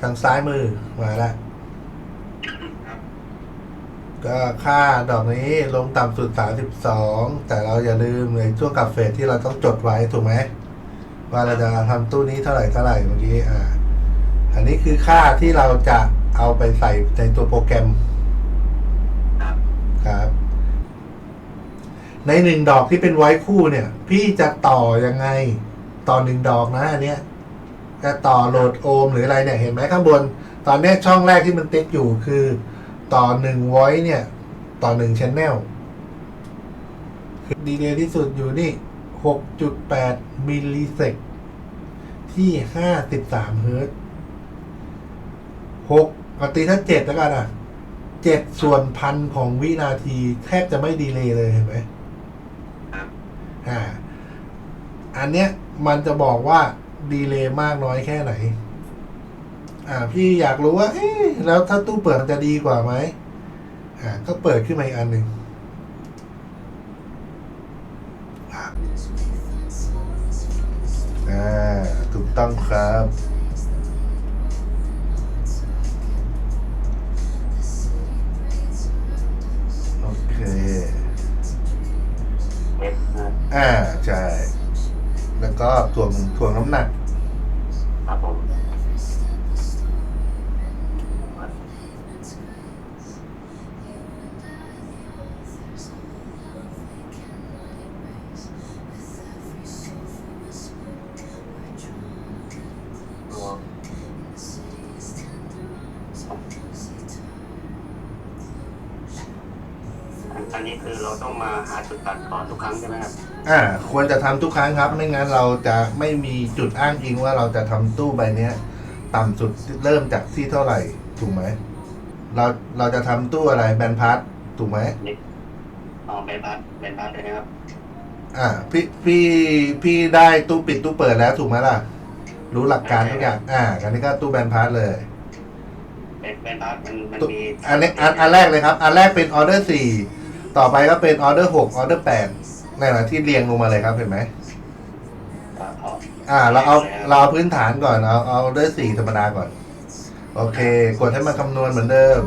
ทางซ้ายมือมาแล้วก็ค่าดอกนี้ลงต่ำสุด 32 แต่เราอย่าลืมในช่วงกับเฟสที่เราต้องจดไว้ถูกไหม ว่าเราจะทำตู้นี้เท่าไหร่เท่าไหร่เมื่อกี้อ่า อันนี้คือค่าที่เราจะเอาไปใส่ในตัวโปรแกรมครับครับในหนึ่งดอกที่เป็นไว้คู่เนี่ย พี่จะต่อยังไง ต่อหนึ่งดอกนะอันเนี้ย จะต่อโหลดโอห์มหรืออะไรเนี่ยเห็นไหมข้างบน ตอนเนี้ยช่องแรกที่มันติ๊กอยู่คือต่อหนึ่งไว้เนี่ย ต่อหนึ่งชแนลดีเลย์ที่สุดอยู่นี่หกจุดแปดมิลลิเซกที่ห้าสิบสามเฮิร์ตซ์หกเอาตีถ้าเจ็ดแล้วกันอะเจ็ดส่วนพันของวินาที แทบจะไม่ดีเลย์เลยเห็นไหมครับอ่า อันเนี้ยมันจะบอกว่า ดีเลย์มากน้อยแค่ไหน อ่า พี่อยากรู้ว่าเอ๊ะแล้วถ้าตู้เปิดมันจะดีกว่าไหมอ่า ก็เปิดขึ้นมาอีกอันหนึ่งอ่าอ่าถูกต้องครับโอเคเอฟนะอ่า ใช่ แล้วก็ถ่วงถ่วงน้ำหนัก ครับผม อันอันนี้คือเราต้องมาหาจุดตัดก่อนทุกครั้งใช่ไหมครับอ่าควรจะทำทุกครั้งครับ ไม่งั้นเราจะไม่มีจุดอ้างอิงว่าเราจะทำตู้ใบเนี้ย ต่ำสุดเริ่มจากที่เท่าไหร่ ถูกไหมเราเราจะทำตู้อะไรแบนพัทถูกไหมนี่เอาแบนพัดแบนพัดเลยนะครับ อ่าพี่พี่พี่ได้ตู้ปิดตู้เปิดแล้วถูกไหมล่ะ รู้หลักการทุกอย่างอ่าอันนี้ก็ตู้แบนพัทเลย แบนแบนพัดมันมันตู้มีอันนี้อันอันแรกเลยครับ อันแรกเป็นออเดอร์สี่ ต่อไปก็เป็นออเดอร์หกออเดอร์แปดนั่นแหละที่เรียงลงมาเลยครับเห็นไหมครับเอาอ่า เราเอาเราเอาพื้นฐานก่อนเอาเอาออเดอร์สี่ธรรมดาก่อน โอเค กดให้มันคำนวณเหมือนเดิม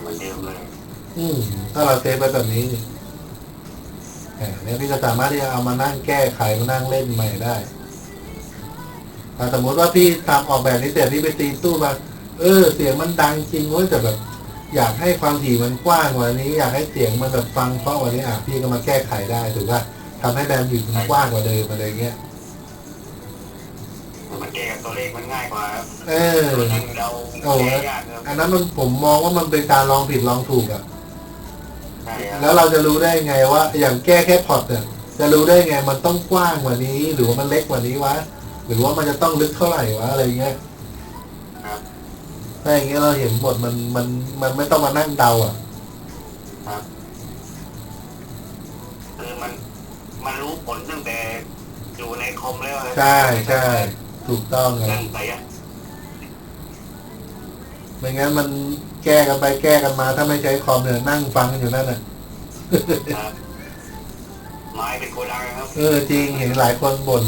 เหมือนเดิมเลยอืมถ้าเราเซฟไว้แบบนี้นี่อ่าเนี่ยพี่ก็สามารถที่จะเอามานั่งแก้ไขมานั่งเล่นใหม่ได้ถ้า สมมติว่าพี่ทำออกแบบนี้เสร็จพี่ไปตีตู้มาเออ เสียงมันดังจริงเว้ยแต่แบบ อยากให้ความถี่มันกว้างกว่านี้ อยากให้เสียงมันแบบฟังเพราะกว่านี้อะพี่ก็มาแก้ไขได้ถูกป่ะทำให้แบนด์วิดต์มันกว้างกว่าเดิมอะไรเงี้ยมันแก้กับตัวเลขมันง่ายกว่าครับเออตัวนั้นเราโอ้แก้ยากครับอันนั้นมันผมมองว่ามันเป็นการลองผิดลองถูกอะใช่ครับแล้วเราจะรู้ได้ไงว่า อย่างแก้แค่พอร์ตเนี่ยจะรู้ได้ไงมันต้องกว้างกว่านี้ หรือว่ามันเล็กกว่านี้วะ หรือว่ามันจะต้องลึกเท่าไหร่วะอะไรเงี้ยครับถ้าอย่างเงี้ยเราเห็นหมดมันมันมันไม่ต้องมานั่งเดาอะครับคือมันมันรู้ผลตั้งแต่อยู่ในคอมแล้วครับใช่ใช่ถูกต้องครันั่บงไปอะไม่งั้นมันแก้กันไปแก้กันมา ถ้าไม่ใช้คอมเนี่ยนั่งฟังกันอยู่นั่นน่ะครับไม้เป็นโกดังครับ เออจริงเห็นหลายคนบ่น